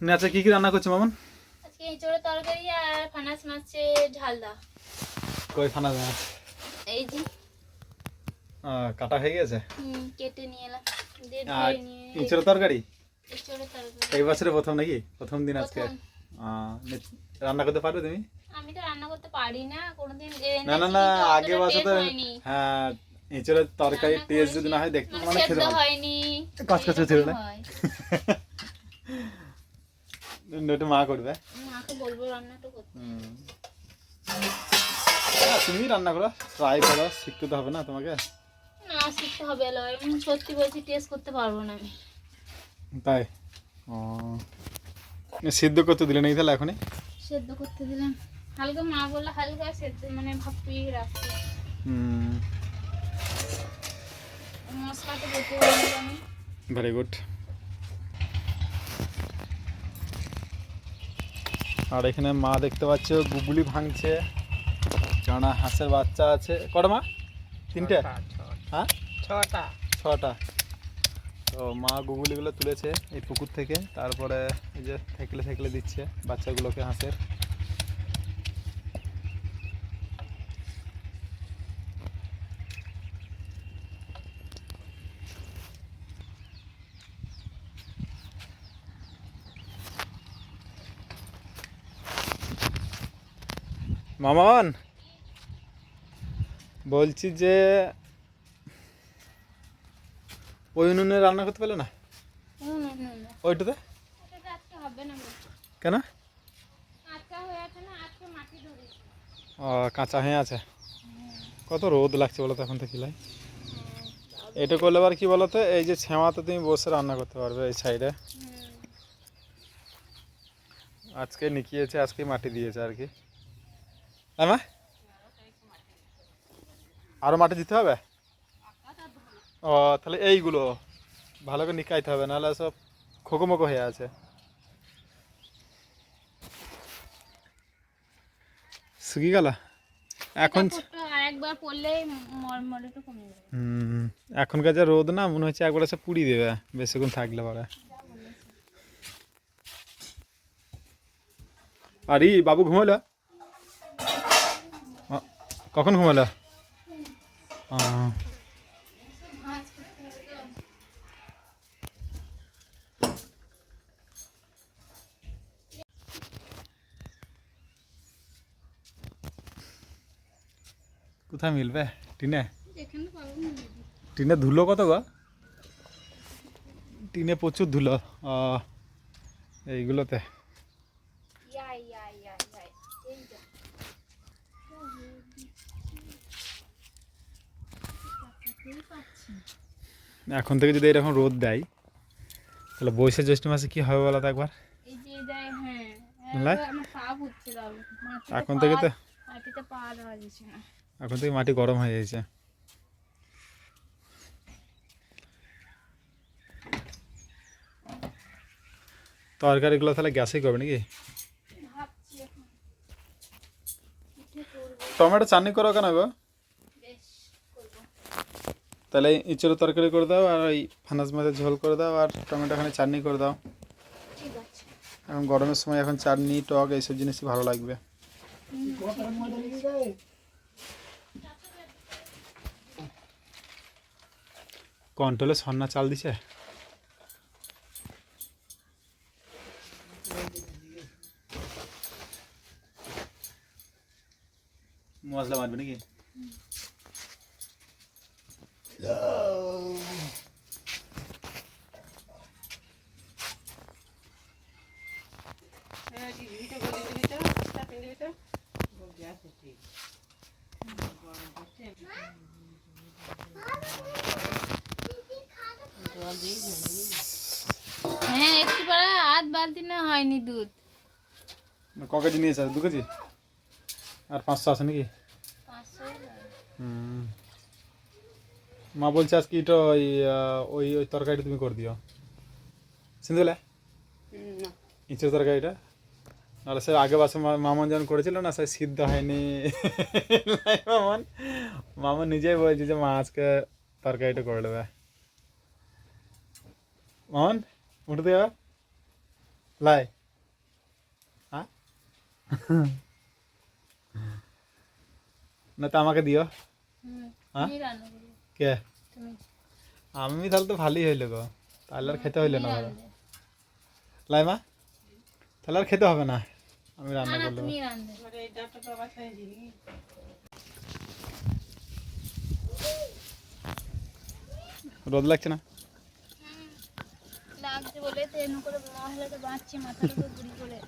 আচ্ছা কি কি রান্না করছ মামন? আজকে এঁচড়ের তরকারি আর ফানাস মাছের ঝালদা কই ফানা মাছ? এই যে। কাটা হয়ে গেছে? হুম, কেটে নিয়ে এলাম। আর ইঁচড়ের তরকারি? এঁচড়ের তরকারি। এই বছরে প্রথম নাকি? প্রথম দিন আজকে? রান্না করতে পারবে তুমি? আমি তো রান্না করতে পারি না কোনোদিন না না না আগে বছর তো হ্যাঁ ইঁচড়ের তরকারি টেস্ট যদি না হয় দেখতে মানে খেতে হয়নি। কচকচে ছিল না? একটু মা করবে মাকে বলব রান্নাটা করতে তুমি রান্না করো ট্রাই করো শিখতে তো হবে না তোমাকে না শিখতে হবে আমি সত্যি বলছি টেস্ট করতে পারব না আমি তাই ও সিদ্ধ করতে দিলে নাকি তাহলে এখনই সেদ্ধ করতে দিলাম হালকা মা বলল হালকা সেদ্ধ মানে ভাপিয়ে রাখতে হুম মশলাটা দিলাম আমি ভেরি গুড আর এখানে মা দেখতে পাচ্ছ গুগুলি ভাঙছে কেননা হাঁসের বাচ্চা আছে। কটা মা? তিনটে? হ্যাঁ? ছটা। ছটা। তো মা গুগুলিগুলো তুলেছে এই পুকুর থেকে তারপরে এই যে থেকলে থেকলে দিচ্ছে বাচ্চাগুলোকে হাঁসের। মামন বলছি যে ওই উনুনে রান্না করতে পারলে না। ওইটাতে। কেন? ও কাঁচা হয়ে আছে। কত রোদ লাগছে বলো তো এখন থেকে লাই। এটা করলে আবার কি বলো তো এই যে ছেমাতে তুমি বসে রান্না করতে পারবে এই সাইডে। আজকে নিকিয়েছে আজকে মাটি দিয়েছে আর কি। তাই মা আরও মাটি দিতে হবে? ও তাহলে এইগুলো ভালো করে নিকাইতে হবে নাহলে সব খোকোমোকো হয়ে আছে। শুকিয়ে গেল? এখন একবার পড়লেই মরমরেটা কমে যাবে। হুম এখনকার যা রোদ না মনে হচ্ছে একবার এসে পুড়ি দেবে বেশিক্ষণ থাকলে পরে। আর ই বাবু ঘুমালো? কখন ঘুমালো? কোথায় মিলবে? টিনে। টিনে ধুলো কত গো? টিনে প্রচুর ধুলো। ও, এইগুলোতে ইয়া, ইয়া, ইয়া, ইয়া, এই যা। তাকাতেই পাচ্ছি না। এখন থেকে যদি এরকম রোদ দেয় তাহলে বৈশাখ জ্যৈষ্ঠ মাসে কি হবে বলো তো একবার? হ্যাঁ। এখন থেকে তো যাচ্ছে এখন থেকে মাটি গরম হয়ে গেছে তরকারিগুলো তাহলে গ্যাসেই করবে নাকি? টমেটো চাটনি করো কেন গো? তাহলে ইঁচড়ের তরকারি করে দাও আর ওই ফানাস মাছের ঝোল করে দাও আর টমেটো এখানে চাটনি করে দাও। ঠিক এখন গরমের সময় এখন চাটনি টক এইসব জিনিসই ভালো লাগবে। কন্ট্রোলে সন্না চাল দিছে? মশলা মারবে নাকি? হ্যাঁ একটু পরে আধ বালতি না হয়নি দুধ। ক কেজি নিয়েছে? দু কেজি? আর পাঁচশো আছে নাকি? পাঁচশো। হুম। মা বলছে আজকে এটা ওই ওই ওই তরকারিটা তুমি করে দিও। শুনতে ইঁচড় তরকারিটা? নাহলে সে আগে বাসে মা- মামন যখন করেছিল না সে সিদ্ধ হয়নি। মামন? মামন নিজেই বলছে যে মা আজকে তরকারিটা করে দেবে। মামন উঠে দেবে লাই। হ্যাঁ না তো আমাকে দিও। হ্যাঁ? কে? আমি তাহলে তো ভালোই হইল গো। তাহলে আর খেতে হইল না তুমি ভালো রাঁধবে। লাই মা তাহলে আর খেতে হবে না। আমি রান্না না করলে তুমি রাঁধবে রোদ লাগছে না? লাগছে বলে তো এমন করে মশলাটা বাঁচছি মাথার উপর গুড়ি করে।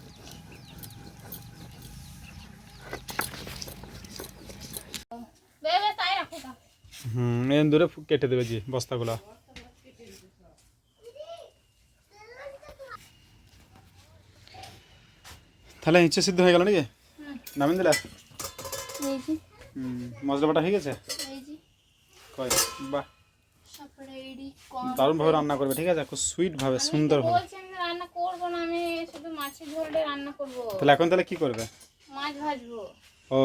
বে বে তাই রাখো তা হুম এন দূরে কেটে দেবে জি বস্তাগুলো। তাহলে ইচ্ছে সিদ্ধ হয়ে গেল নাকি? নামিন দিলা? মশলা বাটা হয়ে গেছে? কয় বাহ। সব রেডি দারুণভাবে রান্না করবে ঠিক আছে? খুব সুইট ভাবে সুন্দর ভাবে। রান্না করব না আমি শুধু মাছের ঝোলটা রান্না করব। তাহলে এখন তাহলে কি করবে? মাছ ভাজবো। ও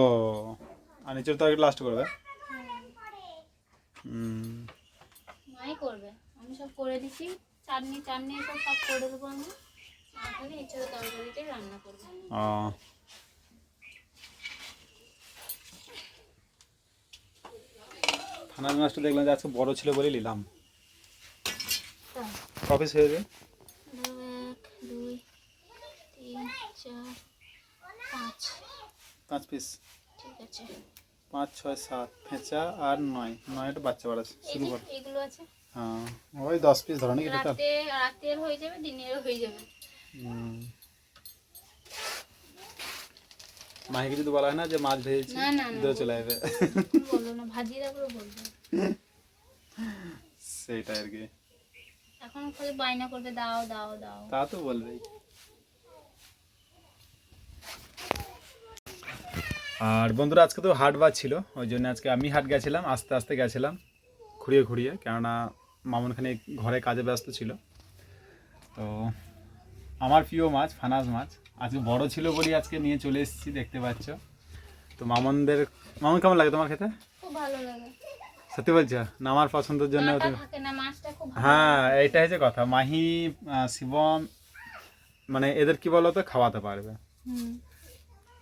আর নিচের তরকারি লাস্ট করবে? মাই করবে। আমি সব করে দিচ্ছি চাটনি চাটনি সব সব করে দেবো আমি। খালি ইচ্ছে তরকারিটাই রান্না করব। ও। ফানাস মাছটা দেখলাম যে আজকে বড় ছিল বলে নিলাম। কপিস হয়েছে চার পাঁচ। পাঁচ পিস ঠিক আছে। পাঁচ ছয় সাত ফেঁচা আর নয়। নয়টা বাচ্চা বাড়া শুরু কর। এগুলো আছে? হ্যাঁ ওই দশ পিস ধরো নাকি টোটাল রাতের হয়ে যাবে দিনেরও হয়ে যাবে। মাহিকে যদি বলা হয় না যে মাছ ভেজেছি না, না, না, দিয়ে চলে আসবে। বলল না ভাজিয়ে তারপরে বলব। সেইটাই আর কি। এখন খালি বায়না করবে দাও দাও দাও। তা তো বলবেই। আর বন্ধুরা আজকে তো হাট বার ছিল ওই জন্য আজকে আমি হাট গেছিলাম আস্তে আস্তে গেছিলাম ঘুরিয়ে ঘুরিয়ে কেননা মামুন খানে ঘরে কাজে ব্যস্ত ছিল। তো আমার প্রিয় মাছ ফানাস মাছ আজকে বড় ছিল বলেই আজকে নিয়ে চলে এসেছি দেখতে পাচ্ছ। তো মামনদের মামুন কেমন লাগে তোমার খেতে? খুব ভালো লাগে। সত্যি বলছো? না আমার পছন্দের জন্য হ্যাঁ এইটা হচ্ছে কথা। মাহি শিবম মানে এদের কি বলতো? খাওয়াতে পারবে।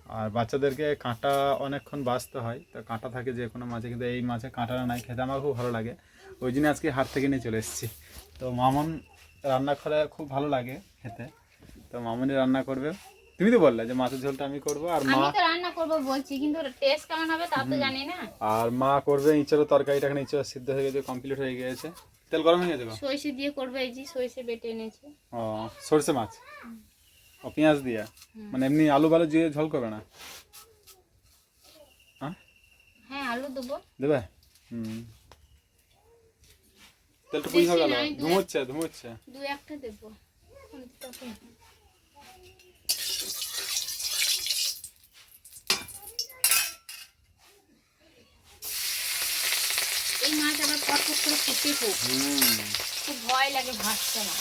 আর বাচ্চাদেরকে কাঁটা অনেকক্ষণ বাঁচতে হয়। তো কাঁটা থাকে যে কোনো মাছে কিন্তু এই মাছে কাঁটাটা নাই খেতে আমার খুব ভালো লাগে। ওই জন্য আজকে হাট থেকে নিয়ে চলে এসেছি। তো মামন রান্না করে খুব ভালো লাগে খেতে। তো মামনি রান্না করবে। তুমি তো বললে যে মাছের ঝোলটা আমি করব আর মা আমি তো রান্না করব বলছি কিন্তু টেস্ট কেমন হবে তা তো জানি না। আর মা করবে ইঁচড়ের তরকারিটা এখানে ইঁচড় সিদ্ধ হয়ে গেছে কমপ্লিট হয়ে গিয়েছে তেল গরম হয়ে গেছে সরষে দিয়ে করব এই যে সরষে বেটে এনেছে। ও সরষে মাছ? ও পেঁয়াজ দিয়া? মানে এমনি আলু বালু দিয়ে ঝোল করবে না? হ্যাঁ হ্যাঁ আলু দেবো। দেবে? হুম। তেলটা পুই হয়ে গেল। বেশি নয়, দু- ধুমোচ্ছে ধুমোচ্ছে। দু একটা দেবো এই মাছ আবার পট পট করে ফুটে খুব খুব ভয় লাগে ভাসতে না।